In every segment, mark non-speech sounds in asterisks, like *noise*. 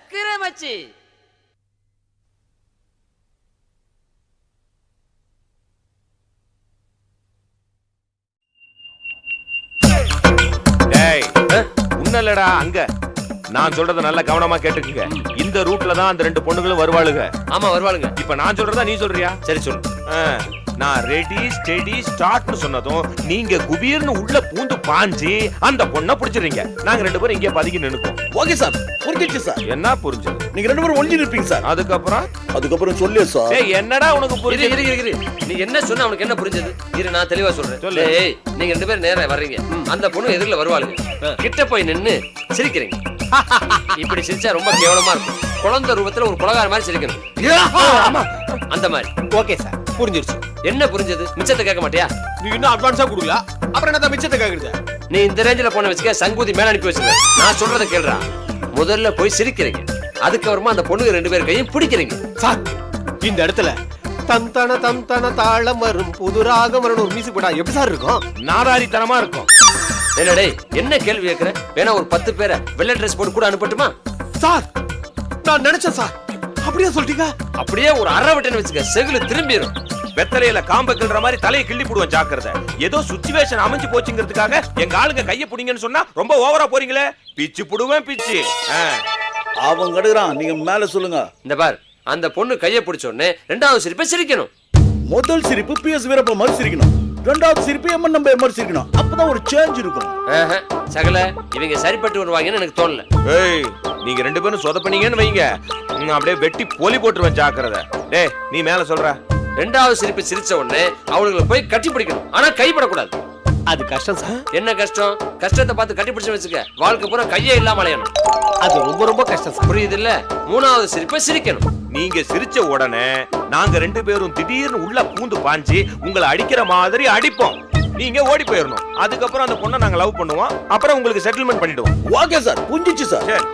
சக்கரை மச்சி டேய் உன்னலடா அங்க. நான் சொல்றத நல்லா கவனமா கேட்டுக்குங்க. இந்த ரூட்ல தான் அந்த ரெண்டு பொண்ணுங்களும் வருவாளுங்க. ஆமா வருவாளுங்க. இப்ப நான் சொல்றதா நீ சொல்றியா? சரி சொல்லு. நான் ரெடி ஸ்டெடி ஸ்டார்ட்னு சொன்னதும் நீங்க குபீர்னு உள்ள பூந்து பாஞ்சு அந்த பொண்ணை பிடிச்சிடுறீங்க. நாங்க ரெண்டு பேரும் இங்கே பதுக்கி நின்னுக்கோம் ஓகே சார் புரிஞ்சிச்சு சார். என்ன புரிஞ்சது? நீங்க ரெண்டு பேரும் ஒளிஞ்சு இருப்பீங்க சார். அதுக்கப்புறம்? அதுக்கப்புறம் சொல்லு சார். டேய் என்னடா உனக்கு இரு புரிஞ்சது? இரு இரு இரு. நீ என்ன சொன்ன அவனுக்கு என்ன புரிஞ்சது? இரு நான் தெளிவா சொல்றேன். சொல்லு. டேய் நீங்க ரெண்டு பேரும் நேரா வர்றீங்க. அந்த பொண்ணு எதிரில வருவாளுங்க. கிட்ட போய் நின்னு சிரிக்கிறீங்க. *laughs* இப்படி சிரிச்சா ரொம்ப கேவலமா இருக்கும். குழந்தை ரூபத்துல ஒரு குலகார மாதிரி சிரிக்கணும். அந்த மாதிரி. Okay sir. புரிஞ்சிருச்சு. என்ன புரிஞ்சது? மிச்சத்தை கேட்க மாட்டியா? நீ இன்னும் அட்வான்ஸா கொடுக்கல. அப்புறம் என்ன மிச்சத்தை கேக்குறது? நீ இந்த ரேஞ்சில போன வச்சுக்க சங்கூதி மேல அனுப்பி வச்சிருக்க. நான் சொல்றத கேளுடா முதல்ல போய் சிரிக்கிறீங்க. அதுக்கப்புறமா அந்த பொண்ணுங்க ரெண்டு பேர் கையும் பிடிக்கிறீங்க. சார் இந்த இடத்துல தம் தன தம் தன தாளம் வரும் புது ராகம் வரணும் ஒரு மியூசிக் போட்டா எப்படி சார் இருக்கும்? நாதாரித்தனமா இருக்கும். என்ன டேய் என்ன கேள்வி கேட்கிற? வேணா ஒரு பத்து பேரை வெள்ளை ட்ரெஸ் போட்டு கூட அனுப்பட்டுமா? சார் நான் நினைச்சேன் சார். அப்படியே சொல்லிட்டீங்க அப்படியே ஒரு அரை விட்டுன்னு வச்சுக்க செகுல திரும்பிடும் வெத்தலையில காம்ப கிள்ற மாதிரி தலையை கிள்ளி போடுவேன் ஜாக்கிரதை. ஏதோ சுச்சுவேஷன் அமைஞ்சு போச்சுங்கிறதுக்காக எங்க ஆளுங்க கைய புடிங்கன்னு சொன்னா ரொம்ப ஓவரா போறீங்களே? பிச்சு புடுவேன் பிச்சு. அவன் கடுக்குறான். நீங்க மேல சொல்லுங்க. இந்த பார் அந்த பொண்ணு கையை பிடிச்ச உடனே ரெண்டாவது சிரிப்பை சிரிக்கணும். முதல் சிரிப்பு பி எஸ் வீரப்ப மாதிரி சிரிக்கணும். ரெண்டாவது சிரிப்பு நம்ம மாதிரி சிரிக்கணும் அப்பதான் ஒரு சேஞ்ச் இருக்கும். சகல இவங்க சரிப்பட்டு வருவாங்கன்னு எனக்கு தோணல. ஏய் நீங்க ரெண்டு பேரும் சொதப்பனீங்கன்னு வைங்க. அப்படியே வெட்டி போலி போட்டுருவேன் ஜாக்கிரதை. டேய் நீ மேல சொல்ற. ரெண்டாவது சிரிப்பு சிரிச்ச உடனே அவளுங்களை போய் கட்டி பிடிக்கணும் ஆனா கைப்படக்கூடாது. அது கஷ்டம் சார். என்ன கஷ்டம்? கஷ்டத்தை பார்த்து கட்டி பிடிச்சு வச்சுக்க. வாழ்க்கை பூரா கையே இல்லாம அலையணும். அது ரொம்ப ரொம்ப கஷ்டம் சார். புரியுது இல்ல மூணாவது சிரிப்பை சிரிக்கணும். நீங்க சிரிச்ச உடனே நாங்க ரெண்டு பேரும் திடீர்னு உள்ள பூந்து பாஞ்சு உங்களை அடிக்கிற மாதிரி அடிப்போம். நீங்க ஓடி போயிடணும் அதுக்கப்புறம் அந்த பொண்ணை நாங்க லவ் பண்ணுவோம். அப்புறம் உங்களுக்கு செட்டில்மெண்ட் பண்ணிடுவோம். Okay sir. புரிஞ்சிச்சு சார். சரி.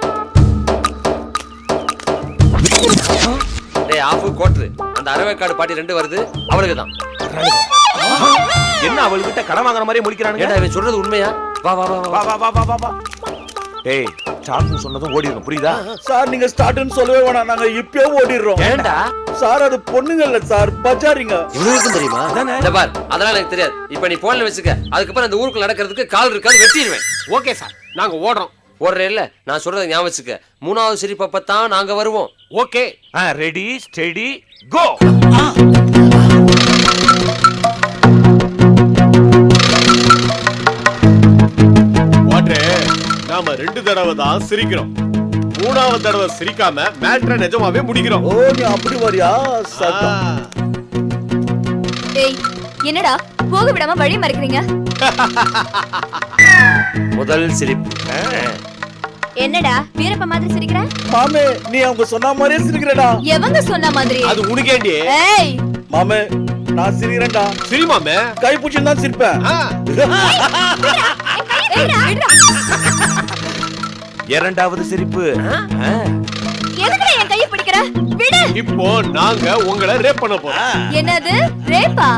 டேய் ஆஃபு கோட்ரு. அந்த அரவேக்காடு பாட்டி ரெண்டு வருது. அவளுக்கு தான் என்ன அவள்கிட்ட கடன் வாங்குற மாதிரியே முடிக்கிறானுங்க? ஏடா இவன் சொல்றது உண்மையா? வா வா வா வா வா. வா வா வா டேய் ஸ்டார்ட்னு சொன்னதும் ஓடிடணும் புரியுதா? சார் நீங்க ஸ்டார்ட்னு சொல்லவே வேணாம். நாங்க இப்பயே ஓடிடுறோம். ஏண்டா? சார் அது பொண்ணுங்க இல்ல சார். பஜாரிங்க. இவனுக்கும் தெரியுமா? இந்த பார் அதெல்லாம் எனக்கு தெரியாது. இப்ப நீ போன்ல வச்சுக்க. அதுக்கப்புறம் அந்த ஊருக்குள்ள நடக்கிறதுக்கு கால் இருக்காது வெட்டிடுவேன். Okay sir. நாங்க ஓடுறோம். ஓடுறே இல்ல நான் சொல்றதை ஞாபகம் வச்சுக்க. மூணாவது சிரிப்பப்ப தான் நாங்க வருவோம். ஓகே. ரெடி ஸ்டெடி கோ நாம ரெண்டு தடவை தான் சிரிக்கிறோம் மூணாவது தடவை சிரிக்காம மேட்ரை நிஜமாவே முடிக்கிறோம் ஓ நீ அப்படி வரியா ஆ. ஏய் என்னடா போக விடாம வழி மறைக்கிறீங்க முதல் சிரிப்பு என்னடா வீரப்ப மாதிரி சிரிக்கிற மாமே நீ அவங்க சொன்ன மாதிரியே சிரிக்கிறடா எவங்க சொன்ன மாதிரி அது உனக்கேண்டி ஏய் மாமே நான் சிரிக்கிறேன்டா சிரிமாமே கை பிடிச்சு தான் சிரிப்பேன். இரண்டாவது சிரிப்பு. ஆ. எதுக்குடா என் கையை பிடிக்கிற? விடு. இப்போ நாங்க உங்களை ரேப் பண்ண போறோம். என்னது? ரேப்பா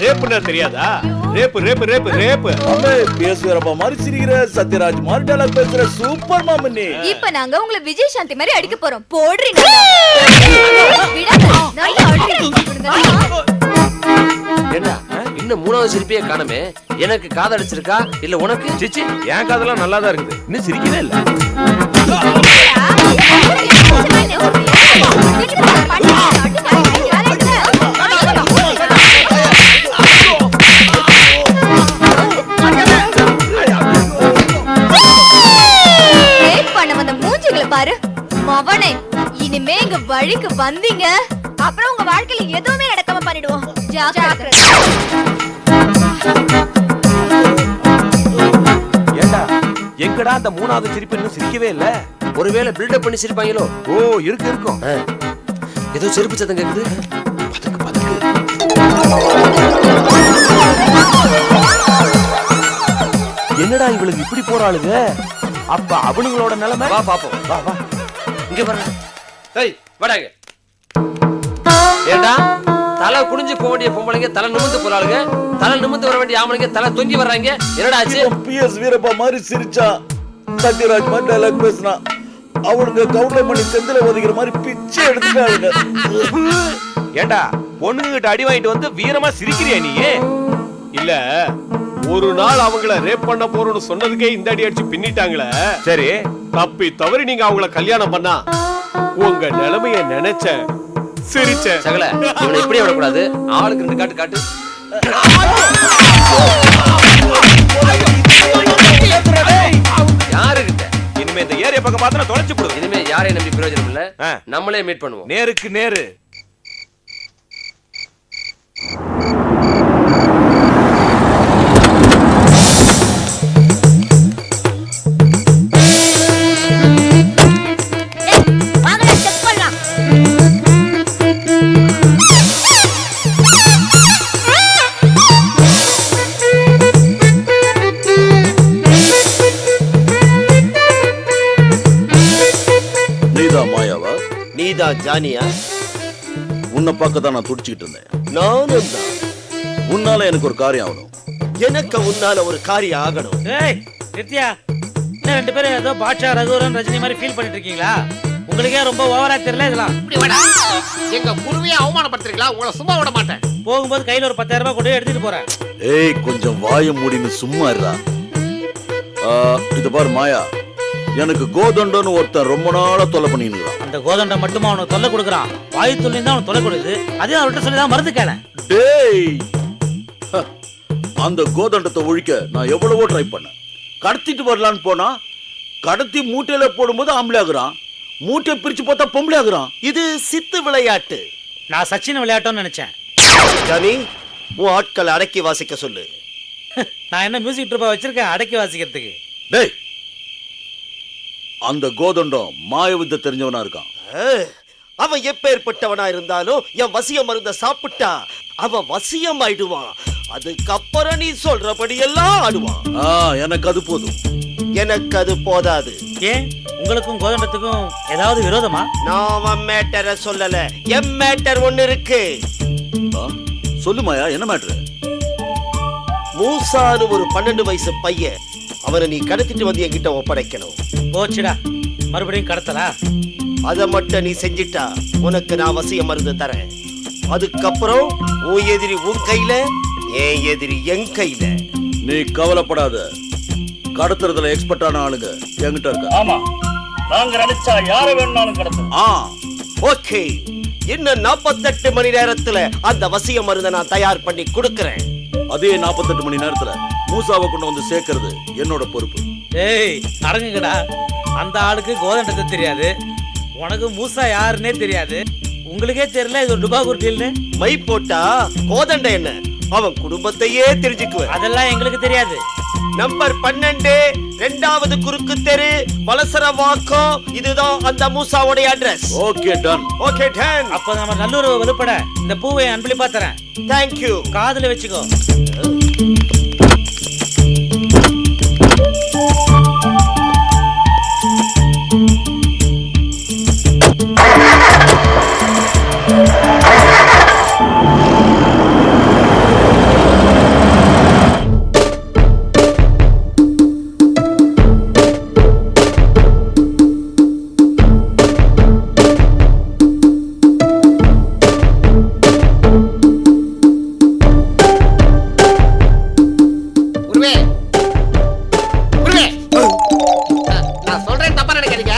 ரேப்புன்னா தெரியாதா? ரேப்பு ரேப்பு ரேப்பு ரேப்பு மாமே பேசுறப்ப மாதிரி சிரிக்கிற சத்யராஜ் மாதிரி டயலாக் பேசுற சூப்பர் மாமே நீ இப்ப நாங்க உங்களை விஜய் சாந்தி மாதிரி அடிக்க போறோம். போடுறீங்க. என்ன? இன்னும் மூணாவது சிரிப்பையே காணமே. எனக்கு காதடிச்சிருக்கா இல்ல உனக்கு? சிச்சி என் காதெல்லாம் நல்லா தான் இருக்குது. இன்னும் சிரிக்கவே இல்ல. ரேப் பண்ண வந்த மூஞ்சிகளை பாரு. மவனே இனிமே எங்க வழிக்கு வந்தீங்க. அப்புறம் உங்க வாழ்க்கையில எதுவுமே நடக்காம பண்ணிடுவோம். ஜாக்கிரதை. ஏண்டா? எங்கடா அந்த மூணாவது சிரிப்பு இன்னும் சிரிக்கவே இல்ல? ஒருவேளை பில்டப் பண்ணி சிரிப்பாங்களோ? ஓ இருக்கு இருக்கும். ஏதோ செருப்பு சத்தம் கேக்குது. என்னடா இவளுக்கு இப்படி போறாளுங்க? அப்ப அவனுங்களோட நிலைமை? வா பாப்போம். வா வா. இங்க பாருங்க. ஏய் வாடாங்க ஏண்டா? தலை குனிஞ்சு போக வேண்டிய பொம்பளைங்க தலை நிமிந்து போறாளுங்க. தலை நிமிந்து வர வேண்டிய ஆம்பளைங்க தலை தொங்கி வர்றாங்க. என்னடா ஆச்சு? பி எஸ் வீரப்பா மாதிரி சிரிச்சா சத்யராஜ் மாதிரி டயலாக் பேசினா. அவளுங்க கவுண்டர் பண்ணி செந்தில ஒதுக்கிற மாதிரி பிச்சை எடுத்துட்டாளுங்க ஏண்டா பொண்ணுங்க கிட்ட அடி வாங்கிட்டு வந்து வீரமா சிரிக்கிறியா நீ இல்ல ஒரு நாள் அவங்கள ரேப் பண்ண போறோம்னு சொன்னதுக்கே இந்த அடி அடிச்சு பின்னிட்டாங்களே. சரி. தப்பி தவறி நீங்க அவங்கள கல்யாணம் பண்ணா உங்க நிலைமைய நினைச்ச சிரிச்ச. சகல இவனை இப்படியே விடக்கூடாது. ஆளுக்கு ரெண்டு காட்டு காட்டு. யாருகிட்ட? இனிமே இந்த ஏரியா பக்கம் பார்த்தா தொலைச்சு போடுது இனிமே யாரையும் நம்பி பிரயோஜனம் இல்ல. நம்மளே மீட் பண்ணுவோம். நேருக்கு நேரு. பார்க்க தான் நான் துடிச்சுக்கிட்டு இருந்தேன். நானும் தான். உன்னால எனக்கு ஒரு காரியம் ஆகணும். எனக்கு உன்னால ஒரு காரியம் ஆகணும். ஏய் நித்யா என்ன ரெண்டு பேரும் ஏதோ பாட்ஷா ரகுவரன் ரஜினி மாதிரி ஃபீல் பண்ணிட்டு இருக்கீங்களா? உங்களுக்கே ரொம்ப ஓவரா தெரியல இதெல்லாம். இப்படி வாடா. எங்க குருவியை அவமானப்படுத்துறீங்களா? உங்களை சும்மா விட மாட்டேன். போகும்போது கையில ஒரு பத்தாயிரம் ரூபாய் கொண்டு போய் எடுத்துட்டு போறேன். ஏய் கொஞ்சம் வாய மூடின்னு சும்மா இருடா. ஆ, இது பாரு மாயா. எனக்கு கோதண்டன்னு ஒருத்தன் ரொம்ப நாளா தொல்லை பண்ணின்னு இருக்கான். அந்த கோதண்டம் மட்டுமா அவனுக்கு தொல்லை கொடுக்குறான்? வாயு தொல்லை தான் அவனுக்கு தொல்லை கொடுக்குது. அதே அவர்கிட்ட சொல்லி தான் மருந்து கேளேன். டேய்! ஹ, அந்த கோதண்டத்தை ஒழிக்க நான் எவ்வளவோ ட்ரை பண்ணேன். கடத்திட்டு வரலான்னு போனா கடத்தி மூட்டையில போடும்போது ஆம்பளை ஆகுறான் மூட்டை பிரிச்சு பார்த்தா பொம்பளை ஆகுறான் இது சித்து விளையாட்டு. நான் சச்சின் விளையாட்டோம்னு நினைச்சேன். ஜானி உன் ஆட்களை அடக்கி வாசிக்க சொல்லு. நான் என்ன மியூசிக் ட்ரூப்பா வச்சிருக்கேன்? அடக்கி வாசிக்கிறதுக்கு. டேய் அந்த கோதண்டம் மாய வித்தை தெரிஞ்சவனா இருக்கான். அவன் எப்பேற்பட்டவனா இருந்தாலும் என் வசிய மருந்த சாப்பிட்டா அவன் வசியம் ஆயிடுவான் அதுக்கப்புறம் நீ சொல்றபடி எல்லாம் ஆடுவான். ஆ எனக்கு அது போதும். எனக்கு அது போதாது. ஏன்? உங்களுக்கும் கோதண்டத்துக்கும் ஏதாவது விரோதமா? நான் அவன் மேட்டரை சொல்லல. என் மேட்டர் ஒண்ணு இருக்கு. ஆ, சொல்லு மாயா என்ன மேட்ரு? மூசான்னு ஒரு பன்னெண்டு வயசு பையன். அவனை நீ கடத்திட்டு வந்து என்கிட்ட ஒப்படைக்கணும். போச்சுடா. மறுபடியும் கடத்தலா? அதை மட்டும் நீ செஞ்சிட்டா உனக்கு நான் வசிய மருந்து தரேன். அதுக்கப்புறம் உன் எதிரி உன் கையில என் எதிரி என் கையில. நீ கவலைப்படாத. கடத்துறதுல எக்ஸ்பர்ட்டான ஆளுங்க என்கிட்ட இருக்க? ஆமா. நாங்க நினைச்சா யார வேணும்னாலும் கடத்தலாம் ஆ. ஓகே. இன்னும் நாற்பத்தெட்டு மணி நேரத்துல அந்த வசிய மருந்தை நான் தயார் பண்ணி கொடுக்கறேன். அதே 48 மணி நேரத்துல மூசாவை கொண்டு வந்து சேர்க்கறது என்னோட பொறுப்பு. ஏய் அடங்குங்கடா. அந்த ஆளுக்கு கோதண்டத்தை தெரியாது. உனக்கு மூசா யாருன்னே தெரியாது. உங்களுக்கே தெரியல இது ஒரு டுபாகூர் டீல்னு மை போட்டா கோதண்ட என்ன? அவன் குடும்பத்தையே தெரிஞ்சுக்குவேன். அதெல்லாம் எங்களுக்கு தெரியாது. நம்பர் பன்னெண்டு ரெண்டாவது குறுக்கு தெரு வலசரவாக்கம் இதுதான் அந்த மூசாவுடைய address okay done okay done அப்ப நம்ம நல்லுறவு வலுப்பட இந்த பூவை அன்பளிப்பா தரேன். தேங்க்யூ காதுல வச்சுக்கோ. நினைக்காதீங்க?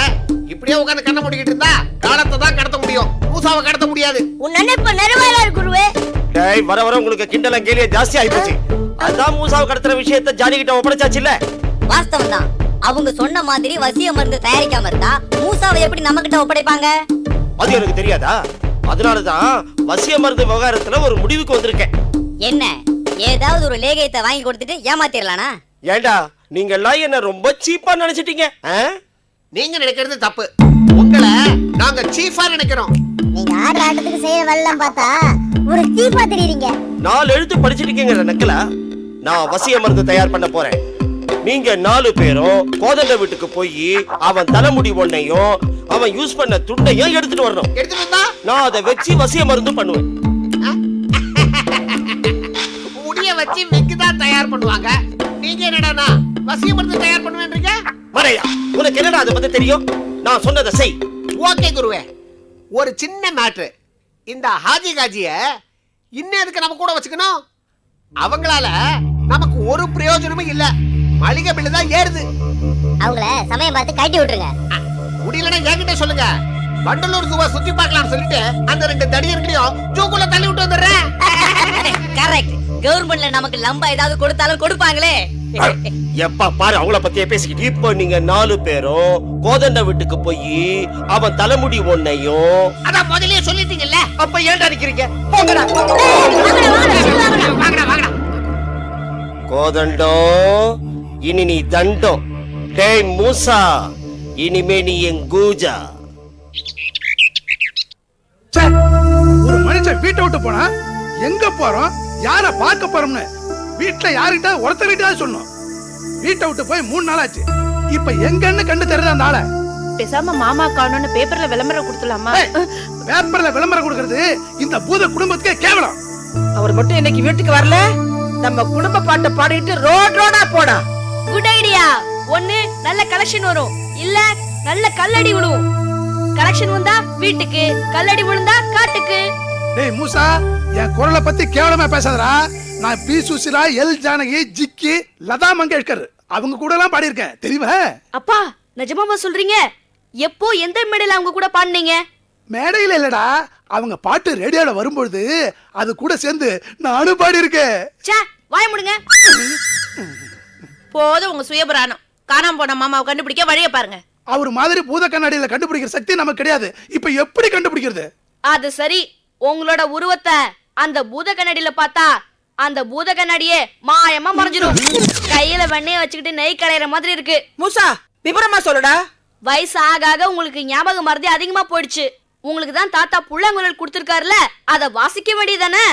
இப்படியே உட்கார்ந்து கண்ண மூடிக்கிட்டு இருந்தா காலத்தை தான் கடத்த முடியும். மூசாவை கடத்த முடியாது. உன் நினைப்பு நிறைவேறாரு குருவே. டேய் வர வர உங்களுக்கு கிண்டல கேலிய ஜாஸ்தி ஆயிப்போச்சு. அதான் மூசாவை கடத்துற விஷயத்த ஜானி கிட்ட ஒப்படைச்சாச்சு இல்ல? வாஸ்தவம் தான் அவங்க சொன்ன மாதிரி வசிய மருந்து தயாரிக்காம இருந்தா மூசாவை எப்படி நம்ம கிட்ட ஒப்படைப்பாங்க? அது எனக்கு தெரியாதா? அதனாலதான் வசிய மருந்து விவகாரத்துல ஒரு முடிவுக்கு வந்திருக்கேன். என்ன? ஏதாவது ஒரு லேகியத்தை வாங்கி கொடுத்துட்டு ஏமாத்திரலானா? ஏண்டா நீங்க எல்லாம் என்ன ரொம்ப சீப்பா நினைச்சிட்டீங்க? நீங்க நினைக்கிறது தப்பு. உங்களை நாங்க சீஃபா நினைக்கிறோம். நீங்க ஆடுற ஆட்டத்துக்கு செய்ய வரலாம் பார்த்தா ஒரு தீப்பா தெரியுறீங்க. நாலு எழுத்து படிச்சிருக்கீங்க நக்கலா. நான் வசிய மருந்து தயார் பண்ண போறேன். நீங்க நாலு பேரும் கோதண்ட வீட்டுக்கு போய் அவன் தலைமுடி ஒன்னையும் அவன் யூஸ் பண்ண துண்டையும் எடுத்துட்டு வரணும். எடுத்துட்டு வந்தா? நான் அதை வச்சு வசிய மருந்து பண்ணுவேன். முடிய வச்சு விக்கு தான் தயார் பண்ணுவாங்க. நீங்க என்னடானா வசிய மருந்து தயார் பண்ணுவேன்றீங்க? மறையா? உனக்கு என்னடா அதை பத்தி தெரியும்? நான் சொன்னதை செய். ஓகே குருவே. ஒரு சின்ன மேட்ரு இந்த ஹாஜி காஜிய இன்னும் எதுக்கு நம்ம கூட வச்சுக்கணும்? அவங்களால நமக்கு ஒரு பிரயோஜனமும் இல்ல. மளிகை பில்லு தான் ஏறுது. அவங்கள சமயம் பார்த்து கட்டி விட்டுருங்க. முடியலன்னா என்கிட்ட சொல்லுங்க. வண்டலூர் ஜூவா சுத்தி பார்க்கலாம்னு சொல்லிட்டு அந்த ரெண்டு தடியர்களையும் ஜூக்குள்ள தள்ளி விட்டு வந்துடுறேன். *laughs* கரெக்ட் கவர்மெண்ட்ல நமக்கு லம்பா ஏதாவது கொடுத்தாலும் கொடுப்பாங்களே. எப்பா பாரு அவங்கள பத்தியே பேசிக்கிட்டு இப்போ நீங்க நாலு பேரும் கோதண்ட வீட்டுக்கு போய் அவன் தலைமுடி ஒன்னையும் அதான் முதல்லயே சொல்லிட்டீங்கல்ல? அப்ப ஏன்டா நிக்கிறீங்க? போங்கடா கோதண்டம் இனி நீ தண்டம் டேய் மூசா இனிமே நீ என் கூஜா. ஒரு மனுஷன் வீட்டை விட்டு போனா எங்க போறோம் யார பார்க்க போறோம்னு வீட்டுல யாருக்கிட்ட ஒருத்தர்கிட்ட சொல்லணும். வீட்டை விட்டு போய் மூணு நாள் ஆச்சு இப்ப எங்கன்னு கண்டு தெரியுது அந்த ஆளை. பேசாம மாமா காணோன்னு பேப்பர்ல விளம்பரம் கொடுத்துலாமா பேப்பர்ல விளம்பரம் கொடுக்கறது இந்த பூத குடும்பத்துக்கே கேவலம். அவர் மட்டும் இன்னைக்கு வீட்டுக்கு வரல. நம்ம குடும்ப பாட்டை பாடிட்டு ரோட் ரோடா போடா. குட் ஐடியா ஒண்ணு நல்ல கலெக்ஷன் வரும். இல்ல நல்ல கல்லடி விழுவும். கலெக்ஷன் வந்தா வீட்டுக்கு கல்லடி விழுந்தா காட்டுக்கு. டேய் மூசா என் குரலை பத்தி கேவலமா பேசாதடா. நான் பி. சுசிலா எல். ஜானகி ஜிக்கி லதா மங்கேஷ்கர். அவங்க கூட எல்லாம் பாடியிருக்கேன். தெரியுமா? அப்பா நிஜமாவா சொல்றீங்க? எப்போ எந்த மேடையில அவங்க கூட பாடுனீங்க? மேடையில இல்லடா. அவங்க பாட்டு ரேடியோல வரும்பொழுது அது கூட சேர்ந்து நானும் பாடியிருக்கேன். ச்சே வாய முடுங்க. போதும் உங்க சுயபுராணம். காணாம போன மாமாவை கண்டுபிடிக்க வழிய பாருங்க. அவர் மாதிரி பூத கண்ணாடியில கண்டுபிடிக்கிற சக்தி நமக்கு கிடையாது. இப்ப எப்படி கண்டுபிடிக்கிறது? அது சரி. உங்களோட உருவத்தை அந்த பூத கண்ணாடியில பார்த்தா அந்த பூத கண்ணாடியே மாயமா மறைஞ்சிடும் கையில வெண்ணெய வச்சுக்கிட்டு நெய் களையிற மாதிரி இருக்கு. மூசா விபரமா சொல்லுடா. வயசு ஆக ஆக உங்களுக்கு ஞாபக மறதி அதிகமா போயிடுச்சு. உங்களுக்கு தான் தாத்தா புள்ளங்குழல் கொடுத்திருக்காருல அத வாசிக்க வேண்டியதானே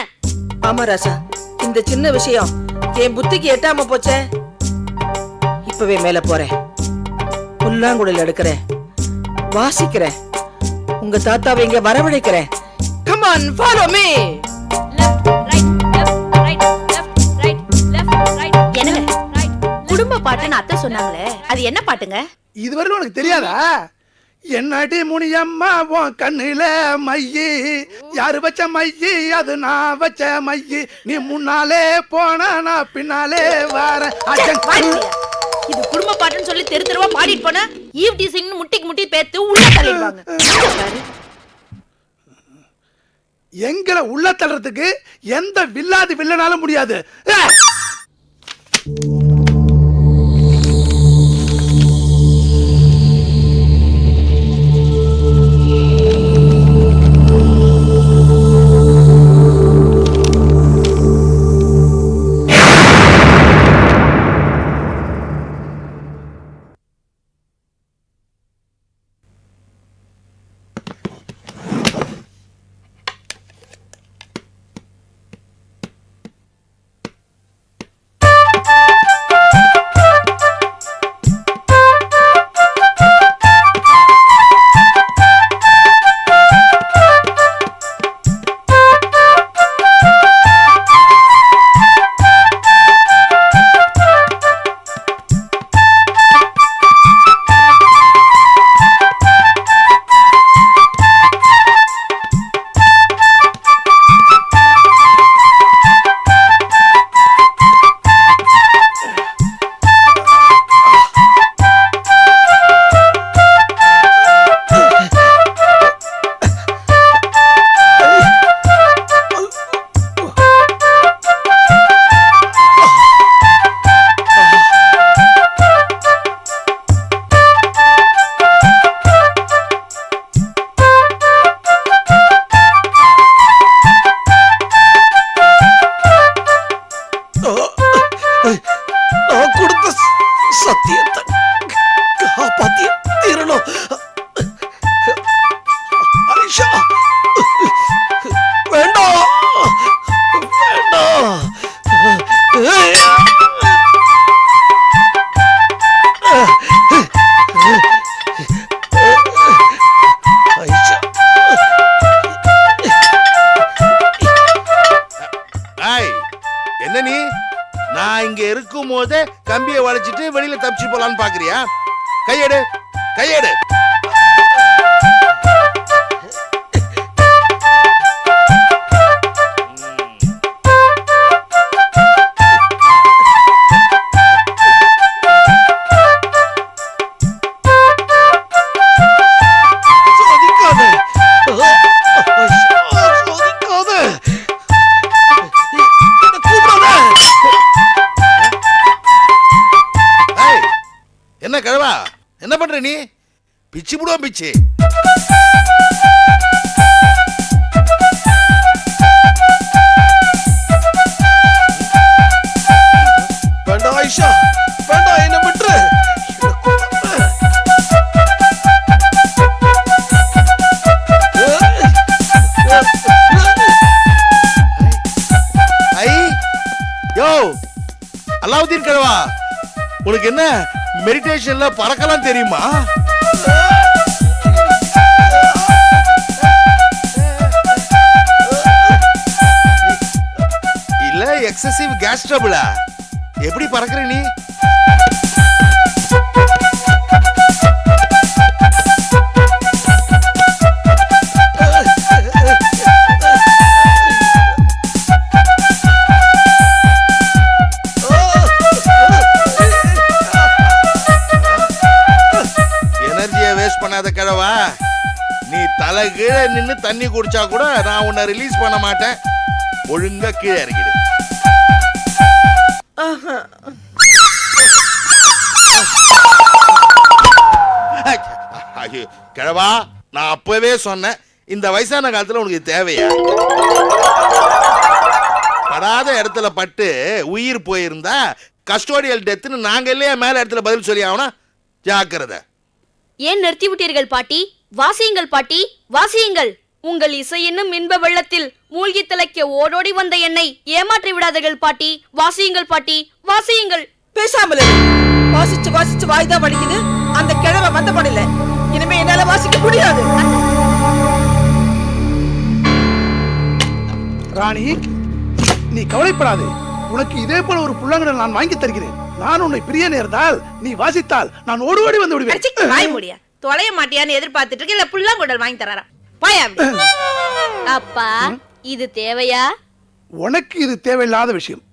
ஆமா ராசா இந்த சின்ன விஷயம் என் புத்திக்கு எட்டாம போச்சே. இப்பவே மேல போறேன். புல்லாங்குழல் எடுக்கிறேன். வாசிக்கிறேன். உங்க தாத்தாவை இங்க வரவழைக்கிறேன். கம் ஆன் ஃபாலோ மீ என்னங்க? குடும்ப பாட்டுன்னு அத்தை சொன்னாங்களே அது என்ன பாட்டுங்க? இதுவரை உனக்கு தெரியாதா? என்னடி முனியம்மா உன் கண்ணுல மையி. யாரு வச்ச மையி அது நான் வச்ச மையி. நீ முன்னாலே போனா நான் பின்னாலே வரேன். அச்சன். இது குடும்ப பாட்டுன்னு சொல்லி தெரு தெருவா பாடிட்டு போனா ஈவ் டீசிங்னு முட்டிக்கு முட்டி பேத்து உள்ள தள்ளிடுவாங்க. எங்களை உள்ள தள்ளுறதுக்கு எந்த வில்லாது வில்லனாலும் முடியாது. 诶呀。ஆரம்பிச்சு வேண்டாம் ஆயிஷா வேண்டாம் என்ன விட்டுரு. அலாவுதீன் கிழவா உனக்கு என்ன மெடிடேஷன்ல பறக்கலாம் தெரியுமா? எக்ஸசிவ் கேஸ் ட்ரபிளா எப்படி பறக்குற நீ? வேஸ்ட் பண்ணாத கிழவா நீ தலை கீழே நின்னு தண்ணி குடிச்சா கூட நான் உன்னை ரிலீஸ் பண்ண மாட்டேன். ஒழுங்கா கீழே இறங்கிடு. கிழவா நான் அப்பவே சொன்னேன். இந்த வயசான காலத்துல உனக்கு தேவையா? படாத இடத்துல பட்டு உயிர் போயிருந்தா கஸ்டோடியல் டெத்துன்னு நாங்க இல்லையா மேல இடத்துல பதில் சொல்லி ஆகணும். ஜாக்கிரதை. ஏன் நிறுத்தி விட்டீர்கள் பாட்டி? வாசியுங்கள் பாட்டி. வாசியுங்கள். உங்கள் இசை என்னும் இன்ப வெள்ளத்தில் மூழ்கி திளைக்க ஓடோடி வந்த என்னை ஏமாற்றி விடாதீர்கள் பாட்டி. வாசியுங்கள் பாட்டி. வாசியுங்கள். பேசாமல். வாசிச்சு வாசிச்சு வாய்தான் வலிக்குது. அந்த கிழமை வந்த படல என்னால வாசிக்க முடியாது. ராணி நீ கவலைப்படாதே. உனக்கு இதே போல ஒரு புல்லாங்குழல் நான் வாங்கி தருகிறேன். நான் உன்னை பிரிய நேர்ந்தால் நீ வாசித்தால் நான் ஓடி ஓடி வந்து விடுவேன். வாய் முடியா. தொலைய மாட்டியான்னு எதிர்பார்த்துட்டு இருக்க இல்ல புல்லாங்குடல் வாங்கி தராராம் பாயா. அப்பா இது தேவையா? உனக்கு இது தேவையில்லாத விஷயம்.